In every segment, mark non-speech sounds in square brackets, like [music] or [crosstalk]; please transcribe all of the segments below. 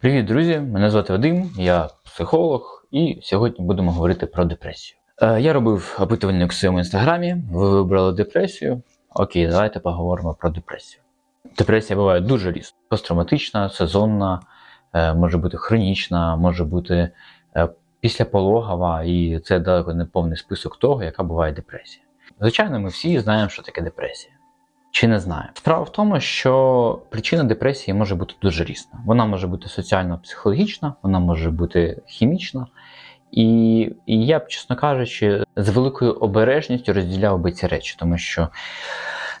Привіт, друзі! Мене звати Вадим, я психолог, і сьогодні будемо говорити про депресію. Е, я робив опитувальник у своєму інстаграмі. Ви вибрали депресію. Окей, давайте поговоримо про депресію. Депресія буває дуже різна: посттравматична, сезонна, е, може бути хронічна, може бути е, післяпологова, і це далеко не повний список того, яка буває депресія. Звичайно, ми всі знаємо, що таке депресія. Чи не знаємо. Справа в тому, що причина депресії може бути дуже різна. Вона може бути соціально-психологічна, вона може бути хімічна. І, і я б, чесно кажучи, з великою обережністю розділяв би ці речі, тому що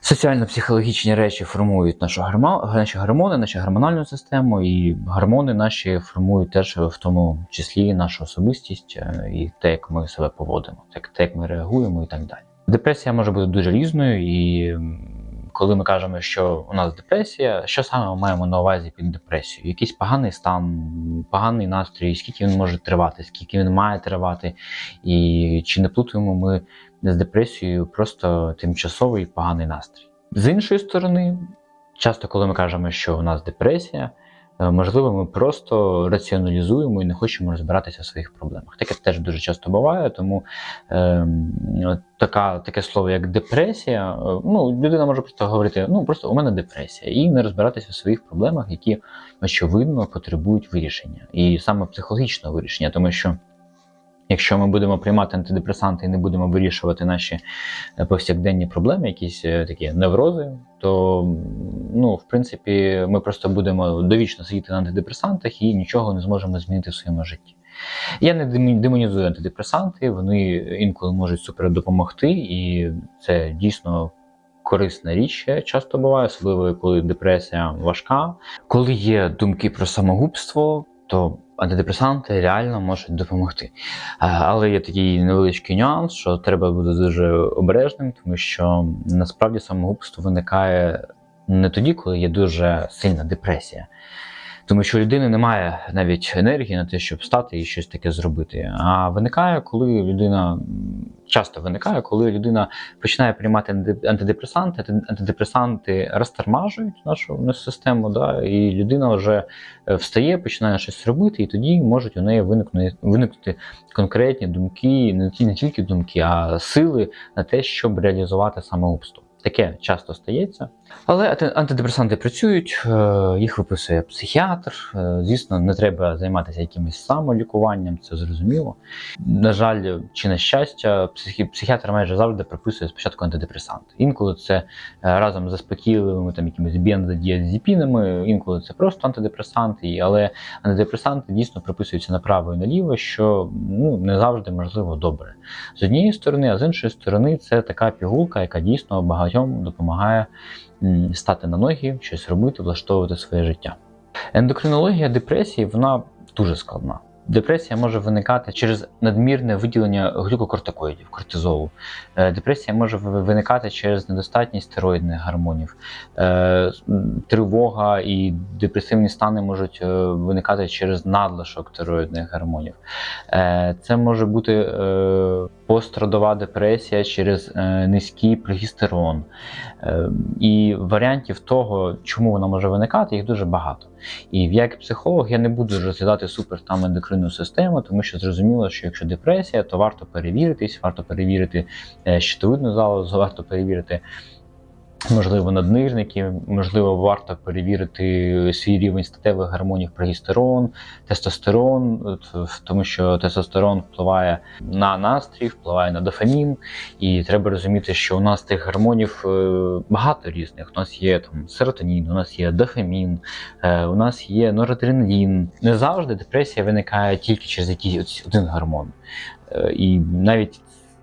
соціально-психологічні речі формують нашу гормон, наші гормони, нашу гормональну систему, і гормони наші формують теж в тому числі нашу особистість е, і те, як ми себе поводимо, те, як ми реагуємо і так далі. Депресія може бути дуже різною, і коли ми кажемо, що у нас депресія, що саме ми маємо на увазі під депресією? Якийсь поганий стан, поганий настрій, скільки він може тривати, скільки він має тривати, і чи не плутаємо ми з депресією просто тимчасовий поганий настрій. З іншої сторони, часто, коли ми кажемо, що у нас депресія, можливо, ми просто раціоналізуємо і не хочемо розбиратися в своїх проблемах. Таке теж дуже часто буває, тому е, така, таке слово, як депресія, е, ну, людина може просто говорити, ну просто у мене депресія, і не розбиратися в своїх проблемах, які очевидно потребують вирішення, і саме психологічного вирішення, тому що. Якщо ми будемо приймати антидепресанти і не будемо вирішувати наші е, повсякденні проблеми, якісь е, такі неврози, то ну, в принципі ми просто будемо довічно сидіти на антидепресантах і нічого не зможемо змінити в своєму житті. Я не демонізую антидепресанти, вони інколи можуть супер допомогти, і це дійсно корисна річ часто буває, особливо коли депресія важка. Коли є думки про самогубство, то антидепресанти реально можуть допомогти. Але є такий невеличкий нюанс, що треба бути дуже обережним, тому що насправді самогубство виникає не тоді, коли є дуже сильна депресія. Тому що у людини немає навіть енергії на те, щоб встати і щось таке зробити. А виникає, коли людина часто виникає, коли людина починає приймати антидепресанти, анти- антидепресанти розтормажують нашу, систему, да, і людина вже е, встає, починає щось робити, і тоді можуть у неї виникнути, виникнути конкретні думки, не ті- не тільки думки, а сили на те, щоб реалізувати самогубство. Таке часто стається. Але анти- антидепресанти працюють, е, їх виписує психіатр. Е, Звісно, не треба займатися якимось самолікуванням, це зрозуміло. На жаль, чи на щастя, психіатр майже завжди прописує спочатку антидепресанти. Інколи це е, разом з заспокійливими там якимись бензодіазепінами, інколи це просто антидепресанти, але антидепресанти дійсно прописуються направо і наліво, що ну, не завжди можливо добре. З однієї сторони, а з іншої сторони, це така пігулка, яка дійсно багатьом допомагає стати на ноги, щось робити, влаштовувати своє життя. Ендокринологія депресії вона дуже складна. Депресія може виникати через надмірне виділення глюкокортикоїдів, кортизолу. Е, Депресія може виникати через недостатність стероїдних гормонів. Е, Тривога і депресивні стани можуть е, виникати через надлишок стероїдних гормонів. Це може бути пострадова депресія через низький прогестерон. І варіантів того, чому вона може виникати, їх дуже багато. І як психолог я не буду розглядати супер там ендокринну систему, тому що зрозуміло, що якщо депресія, то варто перевіритись, варто перевірити е, щитовидну залозу, [laughs] варто перевірити. Можливо, наднижники, можливо, варто перевірити свій рівень статевих гормонів прогестерон, тестостерон, тому що тестостерон впливає на настрій, впливає на дофамін, і треба розуміти, що у нас тих гормонів е, багато різних. У нас є там серотонін, у нас є дофамін, е, у нас є норадреналін. Не завжди депресія виникає тільки через якийсь один гормон. Е, І навіть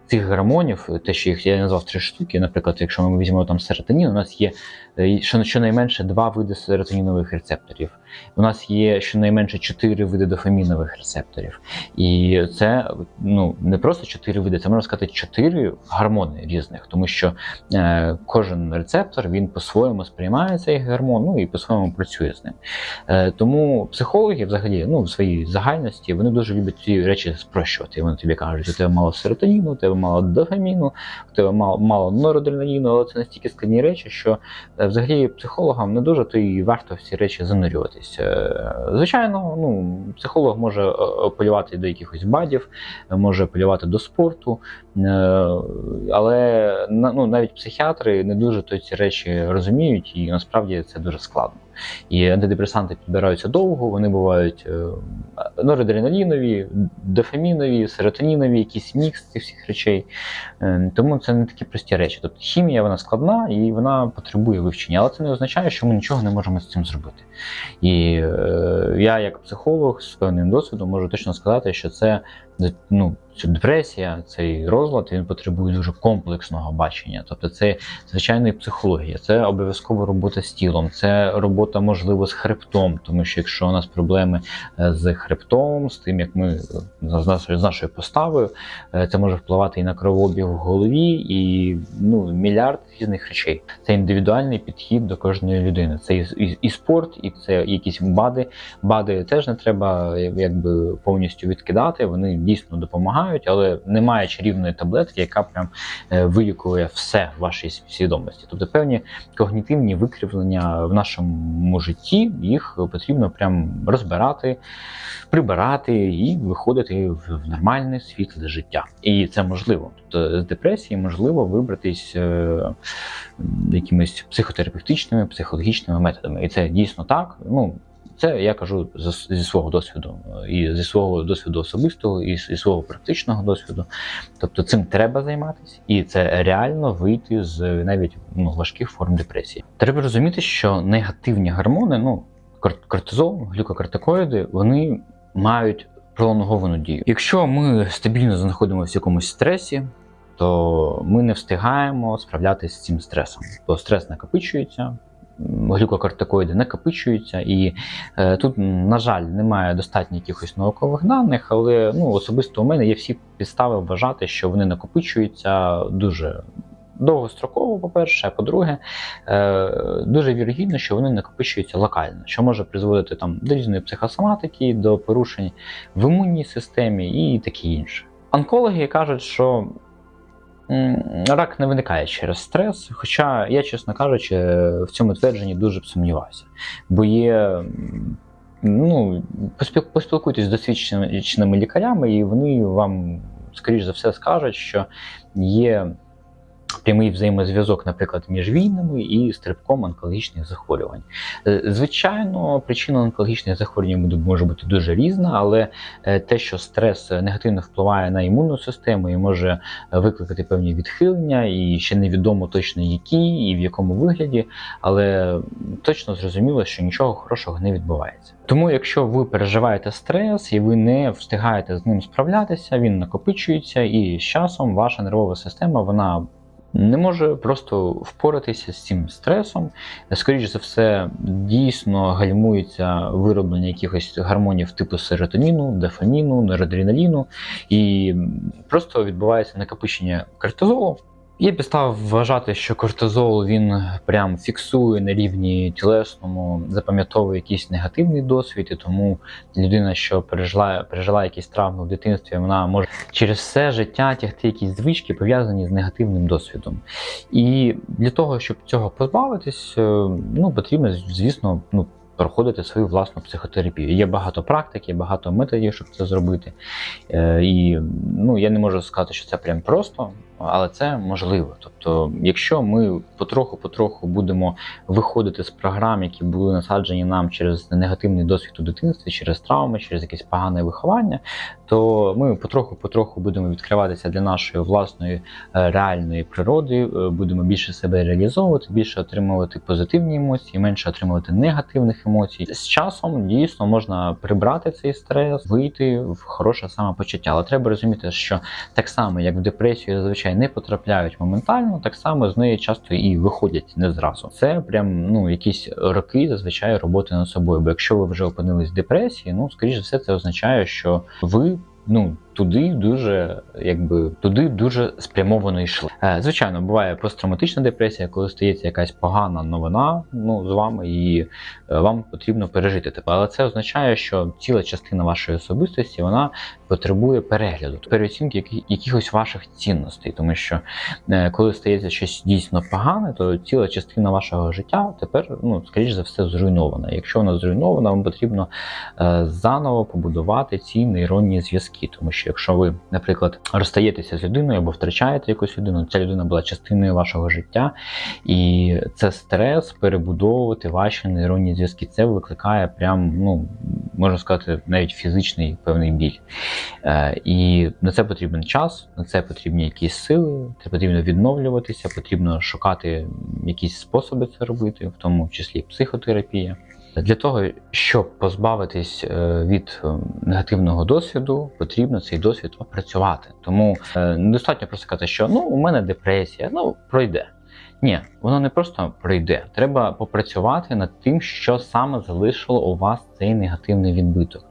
цих гормонів, те, що їх я назвав три штуки, наприклад, якщо ми візьмемо там серотонін, у нас є е, щонайменше два види серотонінових рецепторів. У нас є щонайменше чотири види дофамінових рецепторів. І це ну не просто чотири види, це можна сказати чотири гормони різних, тому що е, кожен рецептор він по-своєму сприймає цей гормон, ну і по-своєму працює з ним. Е, тому психологи, взагалі, ну в своїй загальності, вони дуже люблять ці речі спрощувати. Вони тобі кажуть, у тебе мало серотоніну, у тебе мало дофаміну, в тебе мало, мало норадреналіну, але це настільки складні речі, що е, взагалі психологам не дуже то і варто в ці речі занурюватись. Е, Звичайно, ну, психолог може е, апелювати до якихось бадів, може апелювати до спорту, але ну, навіть психіатри не дуже то ці речі розуміють, і насправді це дуже складно. І антидепресанти підбираються довго, вони бувають е, норадреналінові, дофамінові, серотонінові, якийсь мікс цих всіх речей. Е, Тому це не такі прості речі. Тобто хімія вона складна і вона потребує вивчення, але це не означає, що ми нічого не можемо з цим зробити. І е, я, як психолог з певним досвідом, можу точно сказати, що це ну, ця депресія, цей розлад він потребує дуже комплексного бачення. Тобто, це звичайної психологія, це обов'язково робота з тілом, це робота, можливо, з хребтом, тому що якщо у нас проблеми е, з хребтом, з тим, як ми е, з нашою, поставою, е, це може впливати і на кровообіг в голові, і ну, мільярд різних речей. Це індивідуальний підхід до кожної людини. Це і, і, і спорт, і це якісь бади. Бади теж не треба якби повністю відкидати. Вони дійсно допомагають, але немає чарівної таблетки, яка прям е, вилікує все в вашій свідомості. Тобто певні когнітивні викривлення в нашому житті їх потрібно прям розбирати, прибирати і виходити в нормальне світле життя. І це можливо. Тобто з депресії можливо вибратись е, якимись психотерапевтичними, психологічними методами. І це дійсно так. Ну, це я кажу зі свого досвіду, е, і зі свого досвіду особистого, і зі свого практичного досвіду. Тобто цим треба займатися, і це реально вийти з навіть ну, важких форм депресії. Треба розуміти, що негативні гормони, ну кор- кортизол, глюкокортикоїди, вони мають пролонговану дію. Якщо ми стабільно знаходимося в якомусь стресі, то ми не встигаємо справлятися з цим стресом, бо стрес накопичується. Глюкокортикоїди накопичуються, і е, тут, на жаль, немає достатньо якихось наукових даних, але ну, особисто у мене є всі підстави вважати, що вони накопичуються дуже довгостроково, по-перше, а по-друге, е, дуже вірогідно, що вони накопичуються локально, що може призводити там до різної психосоматики, до порушень в імунній системі і таке інше. Онкологи кажуть, що рак не виникає через стрес, хоча я, чесно кажучи, в цьому твердженні дуже б сумнівався. Бо є. Ну, поспілкуйтесь з досвідченими лікарями, і вони вам, скоріш за все, скажуть, що є прямий взаємозв'язок, наприклад, між війнами і стрибком онкологічних захворювань. Е, Звичайно, причина онкологічних захворювань може бути дуже різна, але е, те, що стрес негативно впливає на імунну систему і може викликати певні відхилення, і ще невідомо точно які і в якому вигляді, але точно зрозуміло, що нічого хорошого не відбувається. Тому, якщо ви переживаєте стрес і ви не встигаєте з ним справлятися, він накопичується, і з часом ваша нервова система вона не може просто впоратися з цим стресом. Скоріше за все, дійсно гальмується вироблення якихось гормонів типу серотоніну, дофаміну, норадреналіну, і просто відбувається накопичення кортизолу. Є підстава вважати, що кортизол він прям фіксує на рівні тілесному, запам'ятовує якийсь негативний досвід, і тому людина, що пережила, пережила якісь травми в дитинстві, вона може через все життя тягти якісь звички, пов'язані з негативним досвідом. І для того, щоб цього позбавитись, е, ну потрібно, звісно, ну. Проходити свою власну психотерапію. Є багато практик, є багато методів, щоб це зробити. Е, і ну, я не можу сказати, що це прям просто, але це можливо. Тобто, якщо ми потроху-потроху будемо виходити з програм, які були насаджені нам через негативний досвід у дитинстві, через травми, через якесь погане виховання, то ми потроху-потроху будемо відкриватися для нашої власної е, реальної природи, е, будемо більше себе реалізовувати, більше отримувати позитивні емоції, менше отримувати негативних. З часом дійсно можна прибрати цей стрес, вийти в хороше самопочуття. Але треба розуміти, що так само, як в депресію зазвичай не потрапляють моментально, так само з неї часто і виходять не зразу. Це прям ну якісь роки зазвичай роботи над собою. Бо якщо ви вже опинились в депресії, ну скоріш за все, це означає, що ви. Ну, туди дуже, якби туди дуже спрямовано йшли. Е, Звичайно, буває посттравматична депресія, коли стається якась погана новина ну, з вами, і е, вам потрібно пережити тебе. Але це означає, що ціла частина вашої особистості вона потребує перегляду, переоцінки яких- якихось ваших цінностей, тому що е, коли стається щось дійсно погане, то ціла частина вашого життя тепер, ну скоріш за все, зруйнована. Якщо вона зруйнована, вам потрібно заново побудувати ці нейронні зв'язки. Тому що якщо ви, наприклад, розстаєтеся з людиною або втрачаєте якусь людину, ця людина була частиною вашого життя, і це стрес перебудовувати ваші нейронні зв'язки. Це викликає прям, ну можна сказати, навіть фізичний певний біль. Е, і на це потрібен час, на це потрібні якісь сили, це потрібно відновлюватися, потрібно шукати якісь способи це робити, в тому числі психотерапія. Для того, щоб позбавитись е, від е, негативного досвіду, потрібно цей досвід опрацювати. Тому е, недостатньо просто сказати, що ну у мене депресія, ну пройде. Ні, воно не просто пройде. Треба попрацювати над тим, що саме залишило у вас цей негативний відбиток.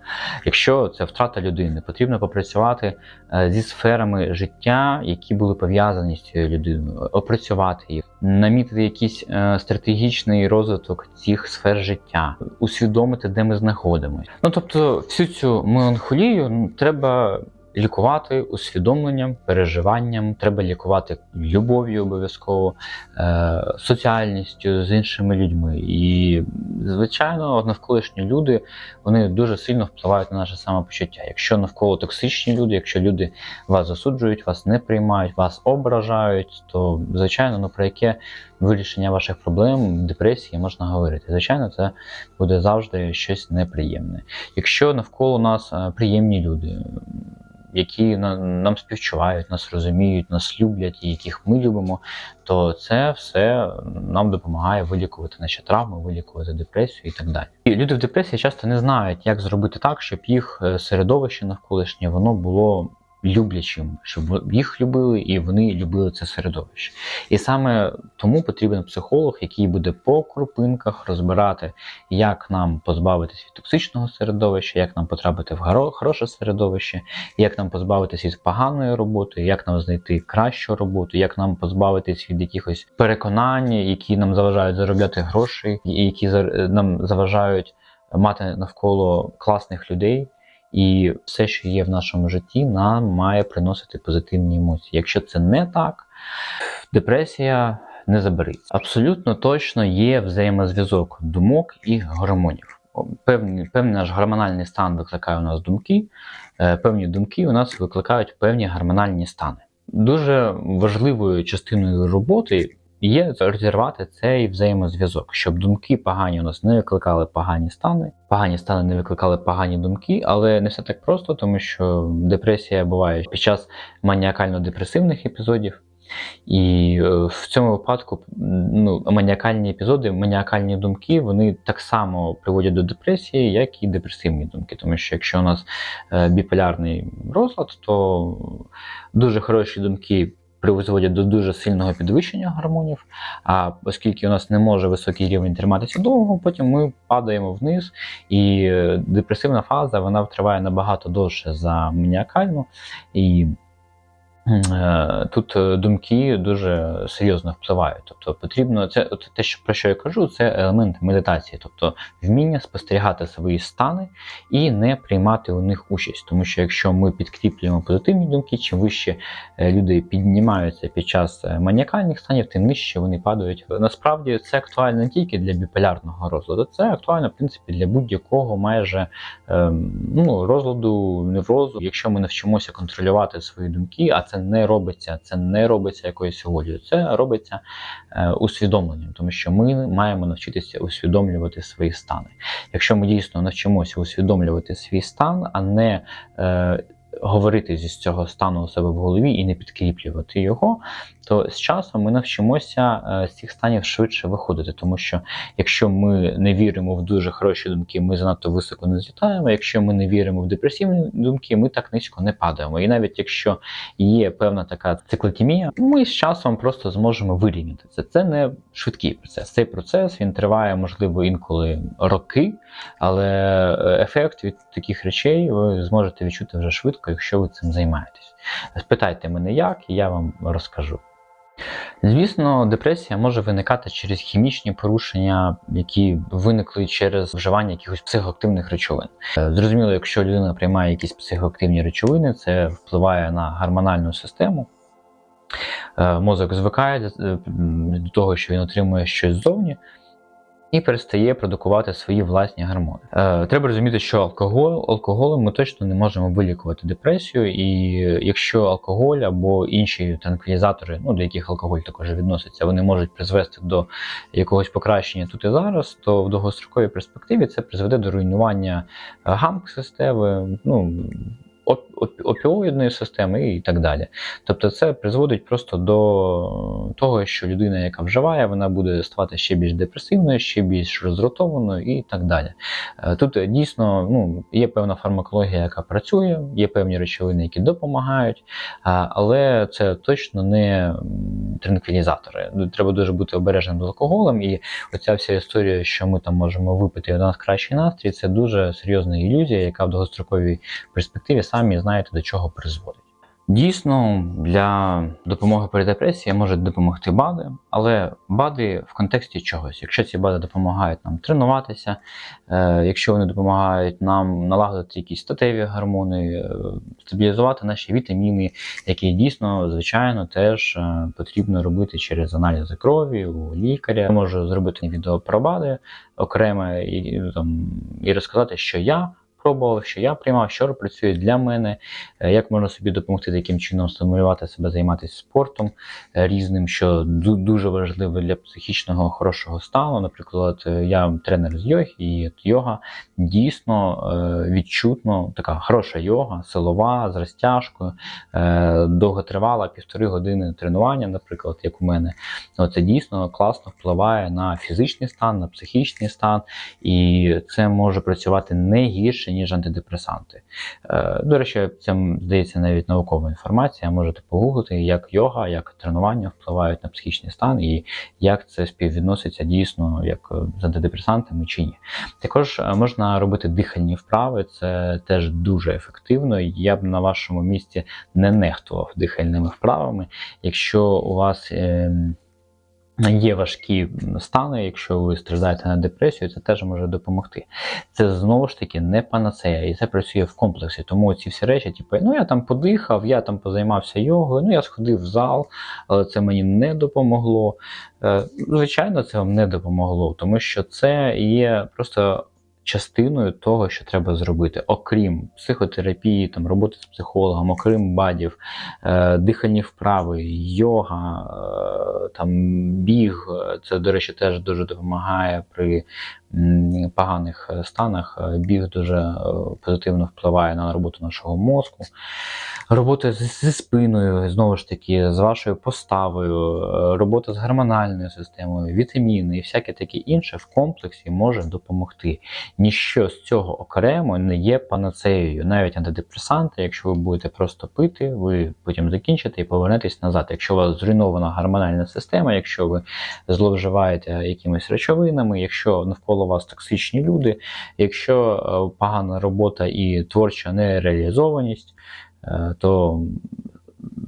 Якщо це втрата людини, потрібно попрацювати е, зі сферами життя, які були пов'язані з цією людиною, опрацювати їх, намітити якийсь е, стратегічний розвиток цих сфер життя, усвідомити, де ми знаходимося. Ну тобто, всю цю меланхолію треба. Лікувати усвідомленням, переживанням, треба лікувати любов'ю обов'язково, е, соціальністю з іншими людьми. І, звичайно, навколишні люди вони дуже сильно впливають на наше самопочуття. Якщо навколо токсичні люди, якщо люди вас засуджують, вас не приймають, вас ображають, то звичайно, ну про яке вирішення ваших проблем, депресії можна говорити. Звичайно, це буде завжди щось неприємне. Якщо навколо нас е, приємні люди. Які на- нам співчувають, нас розуміють, нас люблять і яких ми любимо, то це все нам допомагає вилікувати наші травми, вилікувати депресію і так далі. І люди в депресії часто не знають, як зробити так, щоб їх е, середовище навколишнє воно було люблячим, щоб їх любили і вони любили це середовище. І саме тому потрібен психолог, який буде по крупинках розбирати, як нам позбавитись від токсичного середовища, як нам потрапити в хороше середовище, як нам позбавитись від поганої роботи, як нам знайти кращу роботу, як нам позбавитись від якихось переконань, які нам заважають заробляти гроші, які нам заважають мати навколо класних людей. І все, що є в нашому житті, нам має приносити позитивні емоції. Якщо це не так, депресія не забереться. Абсолютно точно є взаємозв'язок думок і гормонів. Певний, певний наш гормональний стан викликає у нас думки, е, певні думки у нас викликають певні гормональні стани. Дуже важливою частиною роботи є розірвати цей взаємозв'язок, щоб думки погані у нас не викликали погані стани, погані стани не викликали погані думки, але не все так просто, тому що депресія буває під час маніакально-депресивних епізодів. І е, в цьому випадку ну, маніакальні епізоди, маніакальні думки, вони так само приводять до депресії, як і депресивні думки. Тому що якщо у нас е, біполярний розлад, то дуже хороші думки призводять до дуже сильного підвищення гормонів. А оскільки у нас не може високий рівень триматися довго, потім ми падаємо вниз, і е, депресивна фаза вона триває набагато довше за маніакальну. І Тут е, думки дуже серйозно впливають. Тобто потрібно це от те, що про що я кажу, це елемент медитації, тобто вміння спостерігати свої стани і не приймати у них участь. Тому що якщо ми підкріплюємо позитивні думки, чим вище е, люди піднімаються під час е, маніакальних станів, тим нижче вони падають. Насправді це актуально не тільки для біполярного розладу, це актуально в принципі для будь-якого майже ем, ну, розладу неврозу. Якщо ми навчимося контролювати свої думки, а це не робиться, це не робиться якоюсь волею, це робиться е, усвідомленням, тому що ми маємо навчитися усвідомлювати свої стани. Якщо ми дійсно навчимося усвідомлювати свій стан, а не е, говорити зі цього стану у себе в голові і не підкріплювати його, то з часом ми навчимося е, з цих станів швидше виходити, тому що якщо ми не віримо в дуже хороші думки, ми занадто високо не злітаємо. Якщо ми не віримо в депресивні думки, ми так низько не падаємо. І навіть якщо є певна така циклотемія, ми з часом просто зможемо вирівняти це. Це не швидкий процес. Цей процес він триває, можливо, інколи роки, але е, ефект від таких речей ви зможете відчути вже швидко. Випадку, якщо ви цим займаєтесь. Спитайте мене як, і я вам розкажу. Звісно, депресія може виникати через хімічні порушення, які виникли через вживання якихось психоактивних речовин. Е, Зрозуміло, якщо людина приймає якісь психоактивні речовини, це впливає на гормональну систему. Е, Мозок звикає е, до того, що він отримує щось ззовні, і перестає продукувати свої власні гормони. Е, треба розуміти, що алкоголь, алкоголем ми точно не можемо вилікувати депресію, і якщо алкоголь або інші транквілізатори, ну до яких алкоголь також відноситься, вони можуть призвести до якогось покращення тут і зараз, то в довгостроковій перспективі це призведе до руйнування е, гамк-системи, ну опіоїдної системи і так далі. Тобто це призводить просто до того, що людина, яка вживає, вона буде ставати ще більш депресивною, ще більш роздратованою і так далі. Е, Тут дійсно ну, є певна фармакологія, яка працює, є певні речовини, які допомагають, але це точно не транквілізатори. Ну, Треба дуже бути обережним з алкоголем, і оця вся історія, що ми там можемо випити у нас кращий настрій, це дуже серйозна ілюзія, яка в довгостроковій перспективі самі знаєте до чого призводить. Дійсно, для допомоги при депресії можуть допомогти БАДи, але БАДи в контексті чогось. Якщо ці БАДи допомагають нам тренуватися, е, якщо вони допомагають нам налагодити якісь статеві гормони, е, стабілізувати наші вітаміни, які дійсно, звичайно, теж е, потрібно робити через аналізи крові у лікаря. Можу зробити відео про БАДи окреме і, ну, там, і розказати, що я пробував, що я приймав, що працює для мене, е, як можна собі допомогти таким чином стимулювати себе, займатися спортом е, різним, що дуже важливо для психічного хорошого стану. Наприклад, е, я тренер з йоги, і йога дійсно відчутно така хороша йога, силова, з розтяжкою, довготривала півтори години тренування, наприклад, як у мене. Це дійсно класно впливає на фізичний стан, на психічний стан, і це може працювати не гірше, ніж антидепресанти. Е, До речі, це здається навіть наукова інформація. Можете погуглити, як йога, як тренування впливають на психічний стан і як це співвідноситься дійсно як е, з антидепресантами чи ні. Також е, можна робити дихальні вправи, це теж дуже ефективно. Я б на вашому місці не нехтував дихальними вправами. Якщо у вас е, Є важкі стани, якщо ви страждаєте на депресію, це теж може допомогти. Це знову ж таки не панацея, і це працює в комплексі. Тому ці всі речі, типу, ну я там подихав, я там позаймався йогою, ну я сходив в зал, але це мені не допомогло. Е, Звичайно, це вам не допомогло, тому що це є просто частиною того, що треба зробити, окрім психотерапії, там роботи з психологом, окрім бадів, е, дихальні вправи, йога, е, там біг. е, Це, до речі, теж дуже допомагає при поганих е, станах. Е, Біг дуже е, позитивно впливає на роботу нашого мозку. Робота зі спиною, знову ж таки, з вашою поставою, робота з гормональною системою, вітаміни і всяке таке інше в комплексі може допомогти. Ніщо з цього окремо не є панацеєю. Навіть антидепресанти, якщо ви будете просто пити, ви потім закінчите і повернетесь назад. Якщо у вас зруйнована гормональна система, якщо ви зловживаєте якимись речовинами, якщо навколо вас токсичні люди, якщо е, погана робота і творча нереалізованість, е, то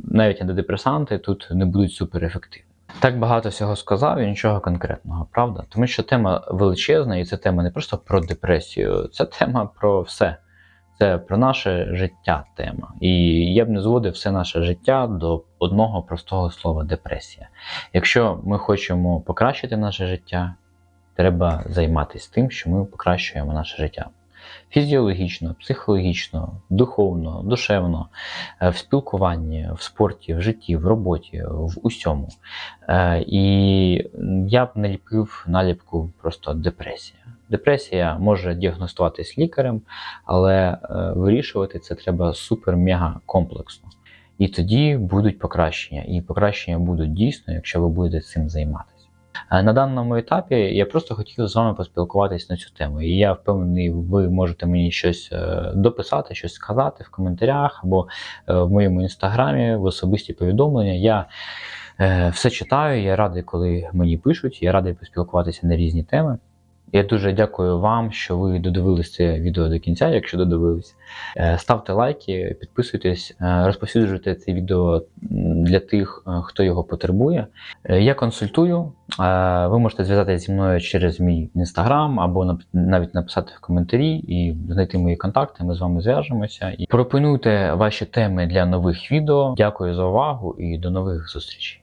навіть антидепресанти тут не будуть суперефективні. Так багато всього сказав і нічого конкретного, правда? Тому що тема величезна, і це тема не просто про депресію, це тема про все. Це про наше життя тема. І я б не зводив все наше життя до одного простого слова депресія. Якщо ми хочемо покращити наше життя, треба займатися тим, що ми покращуємо наше життя. Фізіологічно, психологічно, духовно, душевно, е, в спілкуванні, в спорті, в житті, в роботі, в усьому. Е, І я б не ліпив наліпку просто депресія. Депресія може діагностуватись лікарем, але е, вирішувати це треба супер-мега комплексно. І тоді будуть покращення. І покращення будуть дійсно, якщо ви будете цим займатися. Е, На даному етапі я просто хотів з вами поспілкуватись на цю тему. І я впевнений, ви можете мені щось е, дописати, щось сказати в коментарях або е, в моєму інстаграмі, в особисті повідомлення. Я все читаю, я радий, коли мені пишуть, я радий поспілкуватися на різні теми. Я дуже дякую вам, що ви додивились це відео до кінця, якщо додивились. Е, Ставте лайки, підписуйтесь, е, розповсюджуйте це відео для тих, е, хто його потребує. Я консультую. Ви можете зв'язатися зі мною через мій інстаграм або навіть написати в коментарі і знайти мої контакти. Ми з вами зв'яжемося. І пропонуйте ваші теми для нових відео. Дякую за увагу і до нових зустрічей.